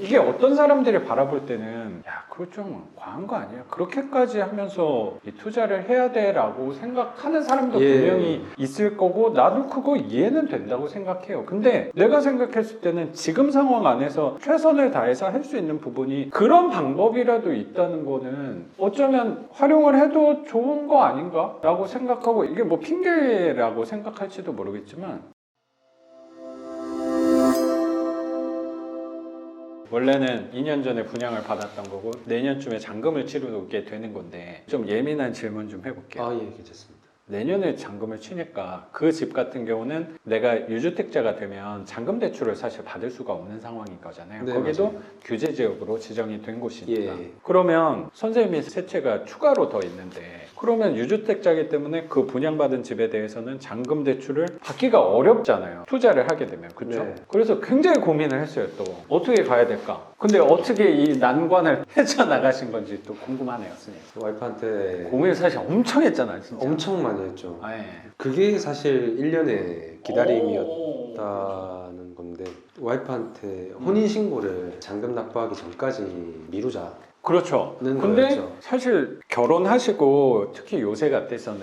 이게 어떤 사람들이 바라볼 때는 야 그거 좀 과한 거 아니야? 그렇게까지 하면서 이 투자를 해야 돼라고 생각하는 사람도 예. 분명히 있을 거고 나도 그거 이해는 된다고 생각해요. 근데 내가 생각했을 때는 지금 상황 안에서 최선을 다해서 할 수 있는 부분이 그런 방법이라도 있다는 거는 어쩌면 활용을 해도 좋은 거 아닌가? 라고 생각하고 이게 뭐 핑계라고 생각할지도 모르겠지만 원래는 2년 전에 분양을 받았던 거고 내년쯤에 잔금을 치르게 되는 건데 좀 예민한 질문 좀 해볼게요. 아, 예, 괜찮습니다. 내년에 잔금을 치니까 그 집 같은 경우는 내가 유주택자가 되면 잔금 대출을 사실 받을 수가 없는 상황인 거잖아요. 네, 거기도 맞아요. 규제 지역으로 지정이 된 곳이니까. 예. 그러면 선생님이 세채가 추가로 더 있는데 그러면 유주택자이기 때문에 그 분양받은 집에 대해서는 잔금 대출을 받기가 어렵잖아요. 투자를 하게 되면 그렇죠. 네. 그래서 굉장히 고민을 했어요. 또 어떻게 가야 될까? 근데 어떻게 이 난관을 헤쳐나가신 건지 또 궁금하네요, 선생님. 와이프한테 고민을 사실 엄청 했잖아요, 진짜. 엄청 많이 했죠. 아, 예. 그게 사실 1년의 기다림이었다는 오. 건데 와이프한테 혼인 신고를 잔금 납부하기 전까지 미루자. 그렇죠. 는 근데 거였죠. 사실 결혼하시고 특히 요새 같아서는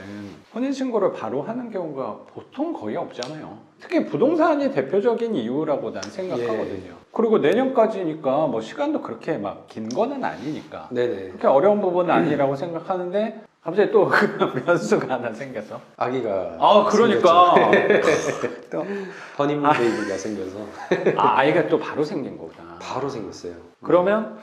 혼인신고를 바로 하는 경우가 보통 거의 없잖아요. 특히 부동산이 대표적인 이유라고 난 생각하거든요. 그리고 내년까지니까 뭐 시간도 그렇게 막 긴 거는 아니니까. 네네. 그렇게 어려운 부분은 아니라고 생각하는데 갑자기 또 그 변수가 하나 생겨서. 아기가 아, 그러니까. 또, 허니문 베이비가 생겨서 아, 아이가 또 바로 생긴 거구나. 바로 생겼어요. 그러면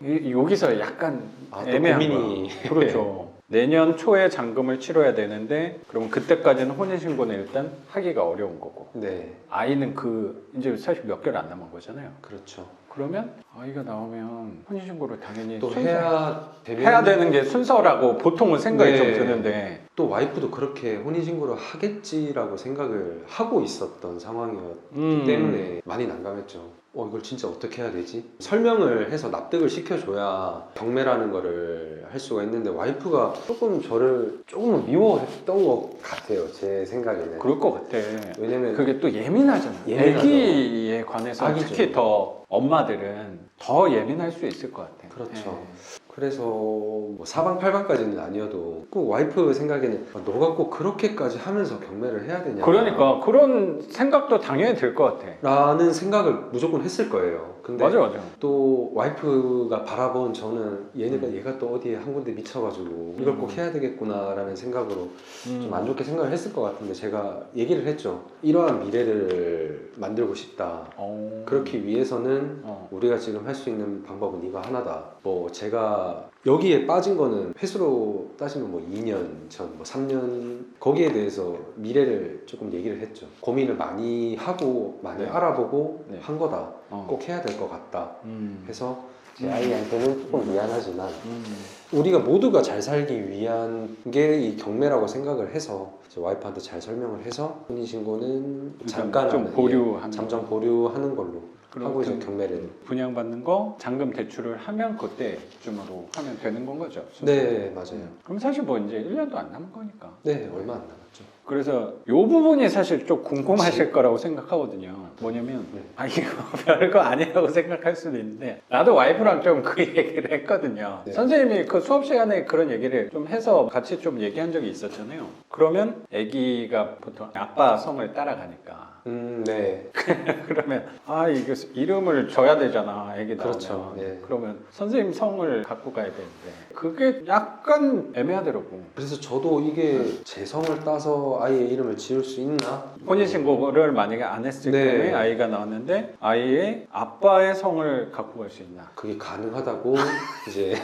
이- 여기서 약간 아, 또 애매한 고민이 거야. 그렇죠. 내년 초에 잔금을 치러야 되는데 그럼 그때까지는 혼인신고는 일단 하기가 어려운 거고 네, 아이는 그 이제 사실 몇 개월 안 남은 거잖아요. 그렇죠. 그러면 아이가 나오면 혼인신고를 당연히 또 해야 되면 해야 되는 게 순서라고 보통은 생각이 네. 좀 드는데 또 와이프도 그렇게 혼인 신고를 하겠지라고 생각을 하고 있었던 상황이었기 음. 때문에 많이 난감했죠. 어 이걸 진짜 어떻게 해야 되지? 설명을 해서 납득을 시켜줘야 경매라는 거를 할 수가 있는데 와이프가 조금 저를 조금 미워했던 것 같아요. 제 생각에는. 그럴 것 같아. 왜냐면 그게 또 예민하잖아. 예민하죠. 애기에 관해서 아기죠. 특히 더 엄마들은 더 예민할 수 있을 것 같아. 그렇죠. 예. 그래서 뭐 사방팔방까지는 아니어도 꼭 와이프 생각에는 아, 너가 꼭 그렇게까지 하면서 경매를 해야 되냐 그러니까 그런 생각도 당연히 들 것 같아. 라는 생각을 무조건 했을 거예요. 근데 맞아 맞아. 또 와이프가 바라본 저는 얘네가 얘가 또 어디에 한 군데 미쳐가지고 이걸 꼭 음. 해야 되겠구나라는 생각으로 음. 좀안 좋게 생각을 했을 것 같은데 제가 얘기를 했죠. 이러한 미래를 만들고 싶다. 어. 그렇기 위해서는 어. 우리가 지금 할 수 있는 방법은 이거 하나다. 뭐 제가 여기에 빠진 거는 횟수로 따지면 뭐 2년 전, 뭐 3년 거기에 대해서 미래를 조금 얘기를 했죠. 고민을 많이 하고 많이 네. 알아보고 네. 한 거다. 어. 꼭 해야 될 것 같다. 음. 해서 제 음. 아이한테는 조금 미안하지만 음. 우리가 모두가 잘 살기 위한 게 이 경매라고 생각을 해서 제 와이프한테 잘 설명을 해서 혼인 신고는 잠깐 좀 하는, 보류하는 예, 잠정 보류하는 걸로 하고 이제 그렇게 경매를 분양받는 거 잔금 대출을 하면 그때쯤으로 하면 되는 건 거죠. 네 맞아요 음. 그럼 사실 뭐 이제 1년도 안 남은 거니까. 네 얼마 안 남 았죠 그래서 이 부분이 사실 좀 궁금하실 거라고 생각하거든요. 뭐냐면 네. 아 이거 별거 아니라고 생각할 수도 있는데 나도 와이프랑 좀 그 얘기를 했거든요. 네. 선생님이 그 수업 시간에 그런 얘기를 좀 해서 같이 좀 얘기한 적이 있었잖아요. 그러면 아기가 보통 아빠 성을 따라가니까 음 네 그러면 아 이거 이름을 줘야 되잖아 나오면 그렇죠. 네. 그러면 선생님 성을 갖고 가야 되는데 그게 약간 애매하더라고. 그래서 저도 이게 제 성을 따서 아이의 이름을 지을 수 있나 혼인신고를 만약에 안 했을 네. 경우에 아이가 나왔는데 아이의 아빠의 성을 갖고 갈 수 있나 그게 가능하다고 이제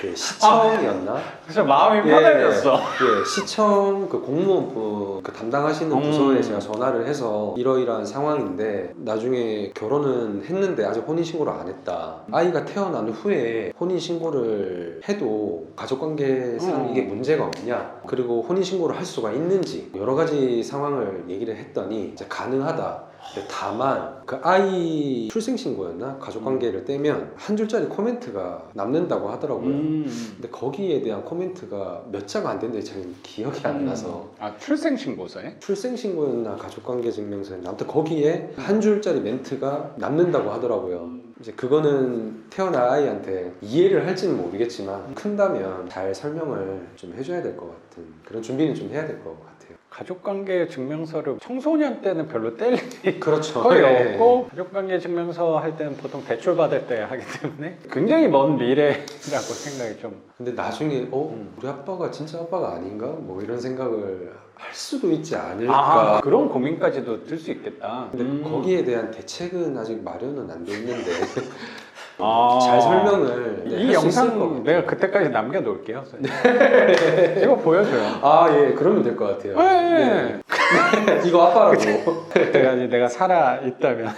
그 시청이었나 그래서 마음이 예. 편해졌어 예, 시청 그 공무원부 그 담당하시는 음. 부서에 제가 전화를 해서 이러이러한 상황인데 나중에 결혼은 했는데 아직 혼인 신고를 안 했다. 아이가 태어난 후에 혼인 신고를 해도 가족관계상 음. 이게 문제가 없냐? 그리고 혼인 신고를 할 수가 있는지 여러 가지 상황을 얘기를 했더니 이제 가능하다. 근데 다만 그 아이 출생 신고였나 가족관계를 떼면 한 줄짜리 코멘트가 남는다고 하더라고요. 음. 근데 거기에 대한 코멘트가 몇 자가 안 되는데 잘 기억이 안 나서 아 출생신고서에? 출생신고였나 가족관계 증명서였나 아무튼 거기에 한 줄짜리 멘트가 남는다고 하더라고요 이제 그거는 태어날 아이한테 이해를 할지는 모르겠지만 큰다면 잘 설명을 좀 해줘야 될 것 같은 그런 준비는 좀 해야 될 것 같아요. 가족관계 증명서를 청소년 때는 별로 뗄 일이 그렇죠. 거의 네. 없고 가족관계 증명서 할 때는 보통 대출 받을 때 하기 때문에 굉장히 먼 미래라고 생각이 좀 근데 나중에 어 음. 우리 아빠가 진짜 아빠가 아닌가 뭐 이런 생각을 할 수도 있지 아, 않을까. 그런 고민까지도 들 수 있겠다. 근데 음. 거기에 대한 대책은 아직 마련은 안 돼 있는데 아. 잘 설명을 네, 이 영상. 내가 그때까지 남겨놓을게요. 이거 보여줘요. 아 예 그러면 될 것 같아요. 네. 네. 이거 아빠라고. 그때까지 내가 살아 있다면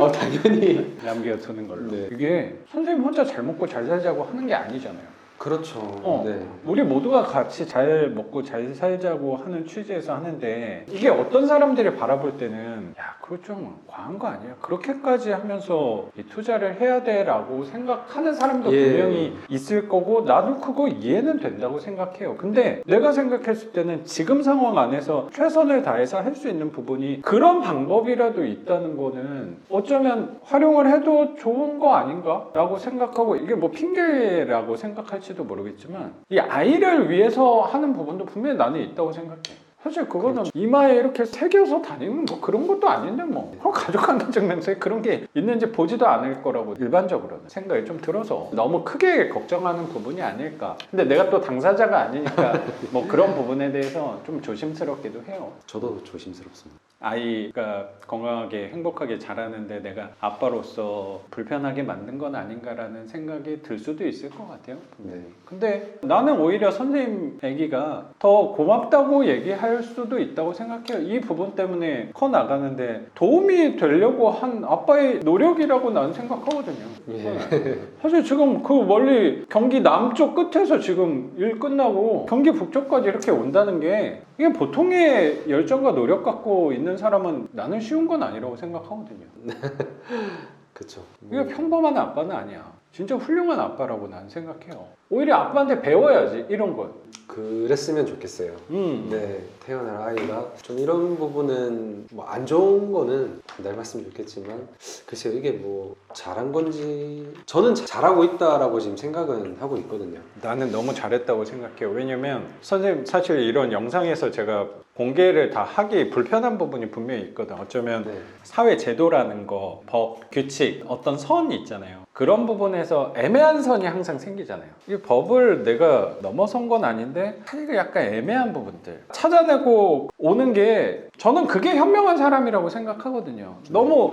어 당연히. 남겨두는 걸로. 네. 이게 선생님 혼자 잘 먹고 잘 살자고 하는 게 아니잖아요. 그렇죠. 어. 네. 우리 모두가 같이 잘 먹고 잘 살자고 하는 취지에서 하는데 이게 어떤 사람들이 바라볼 때는 야 그거 좀 과한 거 아니야 그렇게까지 하면서 이 투자를 해야 돼라고 생각하는 사람도 예. 분명히 있을 거고 나도 그거 이해는 된다고 생각해요 근데 내가 생각했을 때는 지금 상황 안에서 최선을 다해서 할 수 있는 부분이 그런 방법이라도 있다는 거는 어쩌면 활용을 해도 좋은 거 아닌가 라고 생각하고 이게 뭐 핑계라고 생각할지 도 모르겠지만 이 아이를 위해서 하는 부분도 분명히 나는 있다고 생각해. 사실 그거는 이마에 이렇게 새겨서 다니는 뭐 그런 것도 아닌데 뭐 그럼 가족관계 증명서에 그런 게 있는지 보지도 않을 거라고 일반적으로는 생각이 좀 들어서 너무 크게 걱정하는 부분이 아닐까 근데 내가 또 당사자가 아니니까 뭐 그런 부분에 대해서 좀 조심스럽기도 해요 저도 조심스럽습니다. 아이가 건강하게 행복하게 자라는데 내가 아빠로서 불편하게 만든 건 아닌가라는 생각이 들 수도 있을 것 같아요. 분명히. 근데 나는 오히려 선생님 애기가 더 고맙다고 얘기할 수도 있다고 생각해요. 이 부분 때문에 커 나가는데 도움이 되려고 한 아빠의 노력이라고 나는 생각하거든요. 예. 사실 지금 그 멀리 경기 남쪽 끝에서 지금 일 끝나고 경기 북쪽까지 이렇게 온다는 게 이게 보통의 열정과 노력 갖고 있는 사람은 나는 쉬운 건 아니라고 생각하거든요. 그렇죠. 이게 평범한 아빠는 아니야. 진짜 훌륭한 아빠라고 나는 생각해요. 오히려 아빠한테 배워야지 이런 걸. 그랬으면 좋겠어요. 음. 네, 태어날 아이가 좀 이런 부분은 뭐 안 좋은 거는 날 말씀 좋겠지만 글쎄요 이게 뭐 잘한 건지 저는 자- 잘하고 있다라고 지금 생각은 하고 있거든요. 나는 너무 잘했다고 생각해요. 왜냐면 선생님 사실 이런 영상에서 제가 공개를 다 하기 불편한 부분이 분명히 있거든. 어쩌면 네, 사회 제도라는 거, 법, 규칙, 어떤 선이 있잖아요. 그런 부분 에서 애매한 선이 항상 생기잖아요. 이 법을 내가 넘어선 건 아닌데 사실 약간 애매한 부분들 찾아내고 오는 게 저는 그게 현명한 사람이라고 생각하거든요. 너무